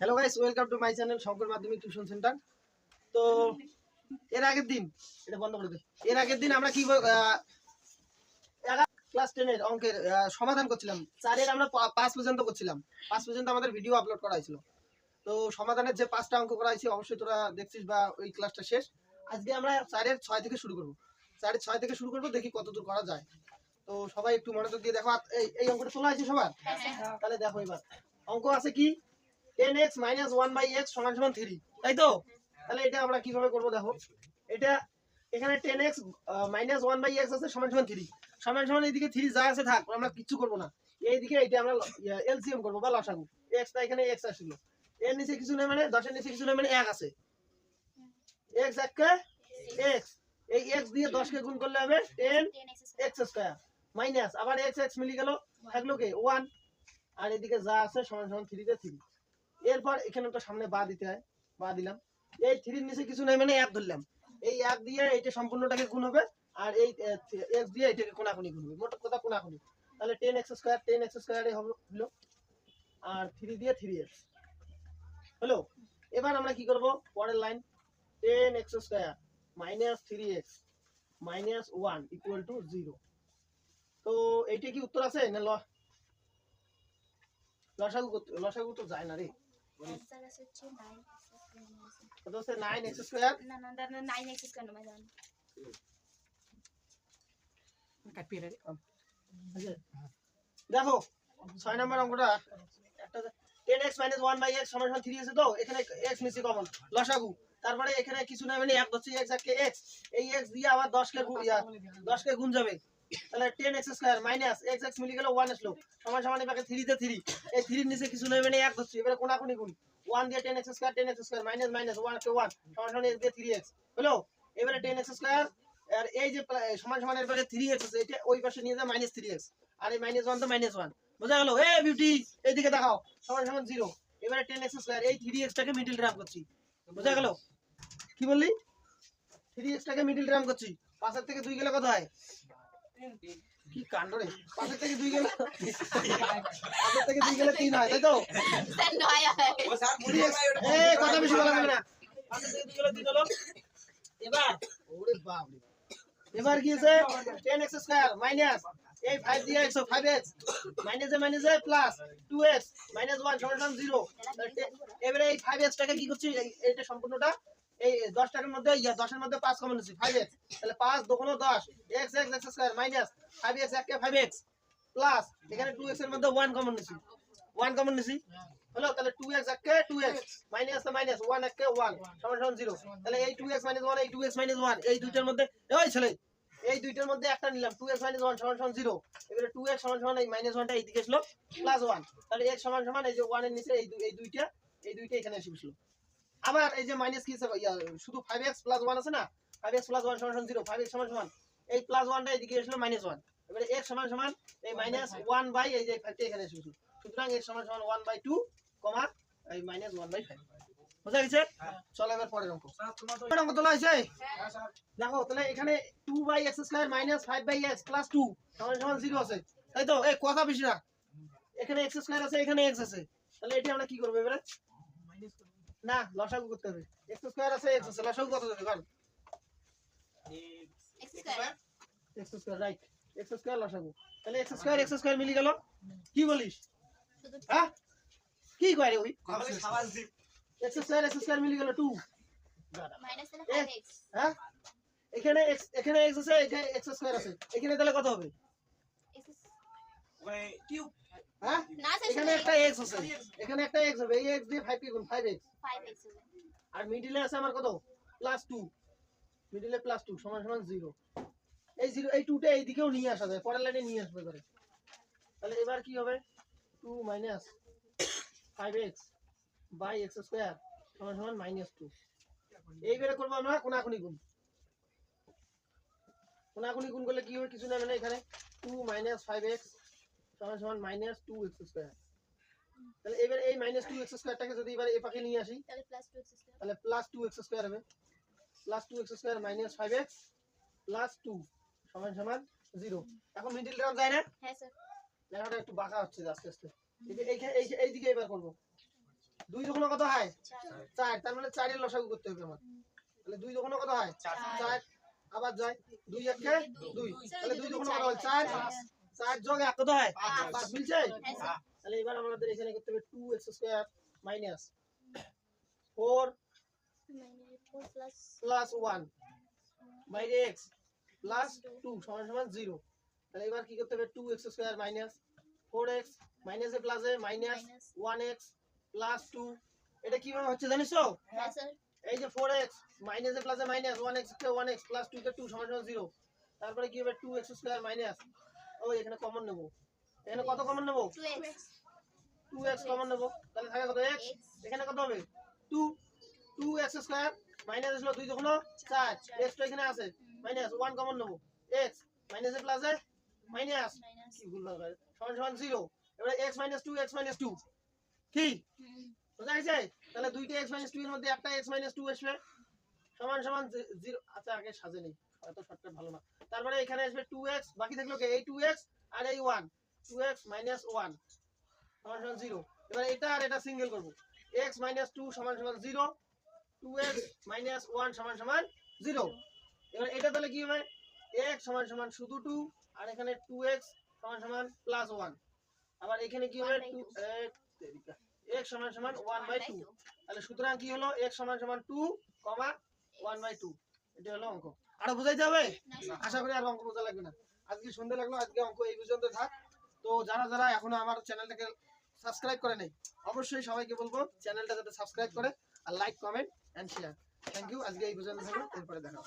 Hello guys welcome to my channel Shankar Madhyamik tuition centre তো এর আগের দিন এটা বন্ধ করে দে। এর আগের দিন আমরা কি ক্লাস টেনের অঙ্কের সমাধান করছিলাম। চারের আমরা পাঁচ পর্যন্ত করছিলাম। পাঁচ পর্যন্ত আমাদের ভিডিও আপলোড করা হয়েছিল। তো সমাধানের যে পাঁচটা অঙ্ক করা হয়েছে অবশ্যই তোরা দেখছিস বা ওই ক্লাসটা শেষ। আজকে আমরা চারের ছয় থেকে শুরু করব। চারের ছয় থেকে শুরু করব দেখি কতদূর করা যায়। তো সবাই একটু মনোযোগ দিয়ে দেখো। এই এই অঙ্কটা তোলা হয়েছে সবার? তাহলে দেখো এবার। অঙ্ক আছে কি? সমান সমান তাই তো তাহলে এটা আমরা কীভাবে দেখো? এটা এখানে আছে, সমান সমান সমান সমান এইদিকে যা আছে থাক, আমরা না। এইদিকে আমরা এলসিএম বা লসাগু। এখানে আসলো। এর নিচে কিছু নেই মানে দশের নিচে কিছু নেই মানে এক আছে। এক্স এককে এক্স এই এক্স দিয়ে দশকে গুণ করলে হবে টেন এক্স মাইনাস আবার এক্স এক্স মিলে গেল, থাকল কে? ওয়ান আর এদিকে যা আছে, সমান সমান থ্রিতে থ্রি এরপর এখানে তো সামনে বা দিতে হয়, বা দিলাম। এই থ্রির নিচে কিছু নাই মানে এক ধরলাম। এই এক দিয়ে এইটা সম্পূর্ণটাকে গুণ হবে, আর এই এক্স দিয়ে এটাকে কোনাকুনি গুণ হবে। মোট কথা কোনাকুনি। তাহলে ten X square ten X স্কোয়ারে হলো, আর থ্রি দিয়ে থ্রি এক্স হলো? এবার আমরা কি করব? পরের line ten X square minus three X minus one equal to zero তো এইটা কি উত্তর আছে? না লসাগু লসাগু তো যায় না রে। কত স্কোয়ার দেখো ছয় নম্বর অঙ্কটা একটা ten X minus one by X সমান থ্রি আছে তো এখানে এক্স নিচে কমন লসাগু। তারপরে এখানে কিছু না মানে এক হচ্ছে এক্স একে এক্স এই এক্স দিয়ে আবার দশকে গু- ইয়া, দশকে গুণ যাবে। তাহলে ten X square minus X X মিলে গেল ওয়ান আসলো সমান সমান এবার থ্রিতে থ্রি এই থ্রির নিচে কিছু নেই মানে এক হচ্ছে। এবারে কোনাকুনি গুণ। ওয়ান দিয়ে ten X square ten X square minus minus one কে ওয়ান সমান সমান এক্স দিয়ে থ্রি এক্স হলো? এবারে টেন এক্স স্কোয়ার আর এই যে সমান সমান পাশে থ্রি এক্স আছে, এটা ওই পাশে নিয়ে যায় মাইনাস থ্রি এক্স আর এই মাইনাস ওয়ান তো মাইনাস ওয়ান বোঝা গেল? এ বিউটি এইদিকে দেখাও। সমান সমান জিরো এবারে টেন এক্স স্কোয়ার এই থ্রি এক্সটাকে মিডিল ট্রাম করছি। বোঝা গেল? কি বললি? থ্রি এক্সটাকে মিডিল ট্রাম করছি। পাশের থেকে দুই গেলে কত হয়? কি কাণ্ড রে? পাশের থেকে দুই গেলে পাশের থেকে দুই গেলে তিন হয় তাই তো? এ কথা বেশি বলা যাবে না। এবার ওরে বাপ রে এবার কি আছে টেন এক্স স্কোয়ার মাইনাস এই ফাইভ দিয়ে একশো ফাইভ এক্স মাইনাসে মাইনাসে plus two X minus one সমান সমান জিরো এবারে এই ফাইভ এক্সটাকে কি করছি? এইটা সম্পূর্ণটা এই দশ টাকার মধ্যে দশের মধ্যে পাঁচ কমন নিচ্ছি ফাইভ তাহলে পাঁচ দোকানো দশ। X X X square minus five X একে প্লাস এখানে টু এক্সের মধ্যে ওয়ান কমন নিচ্ছি। ওয়ান কমন নিচ্ছি। হলো, তাহলে টু এক্স একে মাইনাস মাইনাস ওয়ান একে ওয়ান সমান সমান তাহলে এই টু এক্স মাইনাস ওয়ান এই টু এক্স মাইনাস ওয়ান এই দুইটার মধ্যে ওই ছেলে, এই দুইটার মধ্যে একটা নিলাম। টু এক্স মাইনাস ওয়ান সমান সমান জিরো এবারে টু এক্স সমান সমান, এই মাইনাস ওয়ানটা এইদিকে আসলো প্লাস ওয়ান তাহলে এক্স সমান এই যে ওয়ানের নিচে এই দুইটা এই দুইটা এখানে এসে আবার এই যে মাইনাস কি শুধু ফাইভ এক্স প্লাস ওয়ান আছে না? ফাইভ এক্স প্লাস ওয়ান সমান সমান জিরো ফাইভ এক্স সমান সমান। এই প্লাস ওয়ানটা এইদিকে আসলো মাইনাস ওয়ান এবারে এক্স সমান সমান এই মাইনাস ওয়ান বাই এই যে ফাইভটা এখানে বসল সুতরাং এক্স সমান সমান ওয়ান বাই টু কমা এই মাইনাস ওয়ান বাই ফাইভ বুঝা গেছে? চলো এবার পরের অঙ্ক। পরের অঙ্ক তোলা হয়েছে? দেখো তাহলে এখানে two by X square minus five by X plus two সমান সমান জিরো আছে। তাই তো? এই কথা বেশি না। এখানে এক্স স্কোয়ার আছে এখানে এক্স আছে। তাহলে এটা আমরা কি করব এবারে? না লসাগু করতে হবে। এক্স স্কোয়ার আছে এক্স আছে লসাগু কত X square right X square লসাগু। তাহলে এক্স স্কোয়ার এক্স স্কোয়ার মিলি গেল। কি বলিস? হ্যাঁ? কি কয় রে ওই? এক্স স্কোয়ার এক্স স্কোয়ার মিলি গেল টু হ্যাঁ? এখানে x এখানে x আছে এখানে x স্কয়ার আছে। এখানে তাহলে কত হবে? হ্যাঁ? এখানে একটা x আছে। এখানে একটা x হবে এই x দিয়ে 5 কে গুণ 5x আর মিডলে আছে আমার কত? প্লাস 2 মিডলে প্লাস 2 সমান সমান 0 এই 0 এই 2 টা এই দিকেও নিয়ে আসা যায়, পরের লাইনে নিয়ে আসবে করে। তাহলে এবার কি হবে? 2 minus 5x by x square সমান সমান মাইনাস 2 এইবারে করব আমরা কোনাকুনি গুণ। কোনাকুনি গুণ করলে কি হবে? কিছু না মানে এখানে। টু মাইনাস ফাইভ এক্স সমান সমান মাইনাস টু এক্স স্কোয়ার তাহলে এবার এই মাইনাস টু এক্স স্কোয়ারটাকে যদি এবার এ পাশে নিয়ে আসি তাহলে প্লাস টু এক্স স্কোয়ার হবে। Plus two X square minus five X plus two সমান সমান জিরো এখন মিডিল টার্ম যায় না? লেখাটা একটু বাঁকা হচ্ছে আস্তে আস্তে। এই যে এইখানে এই এইদিকে এবার করব। দুই যখন কত হয়? চার। তার মানে চারের লসাগু করতে হবে আমার। তাহলে দুই যখন কত হয়? চার। আবার যায় দুই একে দুই। তাহলে দুই যখন কত হয়? চার। চার। যোগ এক কত হয়? পাঁচ। মিলছে? তাহলে এবার আমাদের এখানে করতে হবে two X square minus four plus one বাইরে এক্স প্লাস টু সমান সমান জিরো তাহলে এবার কি করতে হবে? Two X square minus four X মাইনাসে প্লাসে minus one X plus two এটা কীভাবে হচ্ছে জানিস তো? এই যে ফোর এক্স মাইনাসে প্লাসে মাইনাস ওয়ান এক্স কে ওয়ান এক্স প্লাস টু কে টু সমান সমান জিরো তারপরে কি হবে? টু এক্স স্কোয়ার মাইনাস ও এখানে কমন নেব। এখানে কত কমন নেব? টু কমন তাহলে থাকে কত এখানে কত হবে? Two two X square minus যখন তো এখানে আছে। মাইনাস কমন মাইনাসে কি ভুল সমান সমান এবারে কি? গেছে? তাহলে দুইটা এক্স মাইনাস এর মধ্যে একটা এক্স মাইনাস আসবে। সমান সমান আচ্ছা আগে সাজে নেই। শর্টকাট ভালো না। তারপরে এখানে আসবে টু এক্স বাকি থাকল এই টু এক্স আর এই one two X minus one সমান সমান জিরো এবার এটা আর এটা সিঙ্গেল করব। এক্স মাইনাস টু সমান সমান zero two X minus one সমান সমান জিরো এবার এটা তাহলে কি হবে? এক্স সমান সমান শুধু টু আর এখানে টু এক্স সমান সমান প্লাস ওয়ান আবার এখানে কি হবে? টু এক্স সমান সমান ওয়ান বাই টু তাহলে সুতরাং কি হলো? এক্স সমান সমান two comma one by two এটা হলো অঙ্ক। আরও বুঝাইতে হবে? আশা করি আর অঙ্ক বোঝা লাগবে না। আজকে সন্ধ্যে লাগল আজকে অঙ্ক এই পর্যন্ত থাক। তো যারা যারা এখনও আমার চ্যানেলটাকে সাবস্ক্রাইব করে নেই, অবশ্যই সবাইকে বলব চ্যানেলটা যাতে সাবস্ক্রাইব করে আর like comment and share thank you আজকে এই পর্যন্ত এরপরে দেখা হবে।